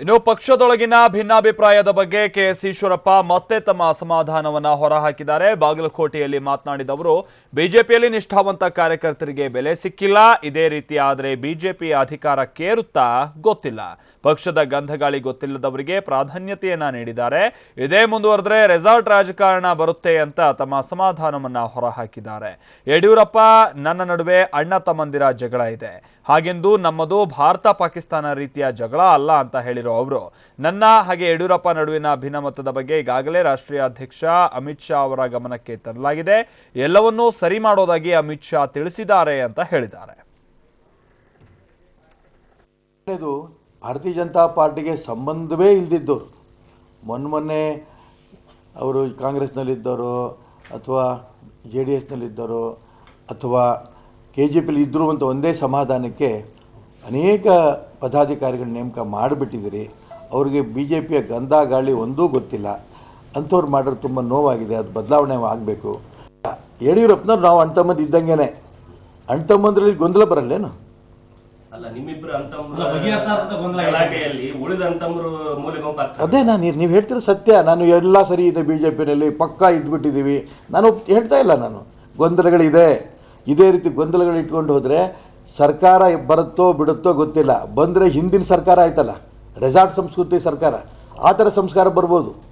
ಇನ್ನು ಪಕ್ಷದೊಳಗಿನ ಭಿನ್ನಾಭಿಪ್ರಾಯದ ಬಗ್ಗೆ ಕೆಎಸ್ ಈಶ್ವರಪ್ಪ ಮತ್ತೆ ತಮ್ಮ ಅಸಮಾಧಾನವನ್ನ ಹೊರಹಾಕಿದ್ದಾರೆ. ಬಾಗಲಕೋಟೆಯಲ್ಲಿ ಮಾತನಾಡಿದವರು ಬಿಜೆಪಿಯಲ್ಲಿ ನಿಷ್ಠಾವಂತ ಕಾರ್ಯಕರ್ತರಿಗೆ ಬೆಲೆ ಸಿಕ್ಕಿಲ್ಲ. ಇದೇ ರೀತಿ ಆದರೆ ಬಿಜೆಪಿ ಅಧಿಕಾರ ಕೇರುತ್ತಾ ಗೊತ್ತಿಲ್ಲ. ಪಕ್ಷದ ಗಂಧಗಾಳಿ ಗೊತ್ತಿಲ್ಲದವರಿಗೆ ಪ್ರಾಧಾನ್ಯತೆಯನ್ನ ನೀಡಿದ್ದಾರೆ. ಇದೇ ಮುಂದುವರೆದ್ರೆ ರೆಸಾರ್ಟ್ ರಾಜಕಾರಣ ಬರುತ್ತೆ ಅಂತ ತಮ್ಮ ಅಸಮಾಧಾನವನ್ನ ಹೊರಹಾಕಿದ್ದಾರೆ. ಯಡಿಯೂರಪ್ಪ, ನನ್ನ ನಡುವೆ ಅಣ್ಣ ತಮ್ಮಂದಿರ ಜಗಳ ಇದೆ. ಹಾಗೆಂದು ನಮ್ಮದು ಭಾರತ ಪಾಕಿಸ್ತಾನ ರೀತಿಯ ಜಗಳ ಅಲ್ಲ ಅಂತ ಹೇಳಿರೋ ಅವರು, ನನ್ನ ಹಾಗೆ ಯಡಿಯೂರಪ್ಪ ನಡುವಿನ ಭಿನ್ನಮತದ ಬಗ್ಗೆ ಈಗಾಗಲೇ ರಾಷ್ಟ್ರೀಯ ಅಧ್ಯಕ್ಷ ಅಮಿತ್ ಶಾ ಅವರ ಗಮನಕ್ಕೆ ತರಲಾಗಿದೆ. ಎಲ್ಲವನ್ನೂ ಸರಿ ಮಾಡೋದಾಗಿ ಅಮಿತ್ ಶಾ ತಿಳಿಸಿದ್ದಾರೆ ಅಂತ ಹೇಳಿದ್ದಾರೆ. ಭಾರತೀಯ ಜನತಾ ಪಾರ್ಟಿಗೆ ಸಂಬಂಧವೇ ಇಲ್ದಿದ್ದವರು, ಮೊನ್ನೆ ಅವರು ಕಾಂಗ್ರೆಸ್ನಲ್ಲಿದ್ದವರು ಅಥವಾ ಜೆ ಡಿ ಎಸ್ನಲ್ಲಿದ್ದರು ಅಥವಾ ಕೆ ಜಿ ಪಿಲಿ ಇದ್ದರು ಅಂತ ಒಂದೇ ಸಮಾಧಾನಕ್ಕೆ ಅನೇಕ ಪದಾಧಿಕಾರಿಗಳ ನೇಮಕ ಮಾಡಿಬಿಟ್ಟಿದ್ದೀರಿ ಅವರಿಗೆ ಬಿ ಜೆ ಪಿಯ ಗಂಧ ಗಾಳಿ ಒಂದೂ ಗೊತ್ತಿಲ್ಲ. ಅಂಥವ್ರು ಮಾಡೋರು ತುಂಬ ನೋವಾಗಿದೆ ಅದು ಬದಲಾವಣೆ ಆಗಬೇಕು. ಯಡಿಯೂರಪ್ಪನವ್ರು ನಾವು ಅಣ್ತಮ್ಮಂದು ಇದ್ದಂಗೆ ಅಣ್ತಮ್ಮಂದ್ರಲ್ಲಿ ಗೊಂದಲ ಬರಲ್ಲೇನು? ಅಲ್ಲ ಉಳಿದ ಅಂತಂಬ್ರು ಮೂಲೆ ಅದೇ ನಾನು ನೀವು ಹೇಳ್ತಿರೋ ಸತ್ಯ. ನಾನು ಎಲ್ಲ ಸರಿ ಇದೆ ಬಿ ಜೆ ಪಿನಲ್ಲಿ ಪಕ್ಕಾ ಇದ್ಬಿಟ್ಟಿದ್ದೀವಿ. ನಾನು ಹೇಳ್ತಾ ಇಲ್ಲ ನಾನು. ಗೊಂದಲಗಳಿದೆ. ಇದೇ ರೀತಿ ಗೊಂದಲಗಳು ಇಟ್ಕೊಂಡು ಹೋದರೆ ಸರ್ಕಾರ ಬರುತ್ತೋ ಬಿಡುತ್ತೋ ಗೊತ್ತಿಲ್ಲ. ಬಂದರೆ ಹಿಂದಿನ ಸರ್ಕಾರ ಆಯ್ತಲ್ಲ. ರೆಸಾರ್ಟ್ ಸಂಸ್ಕೃತಿ ಸರ್ಕಾರ. ಆ ಥರ ಸಂಸ್ಕಾರ ಬರ್ಬೋದು.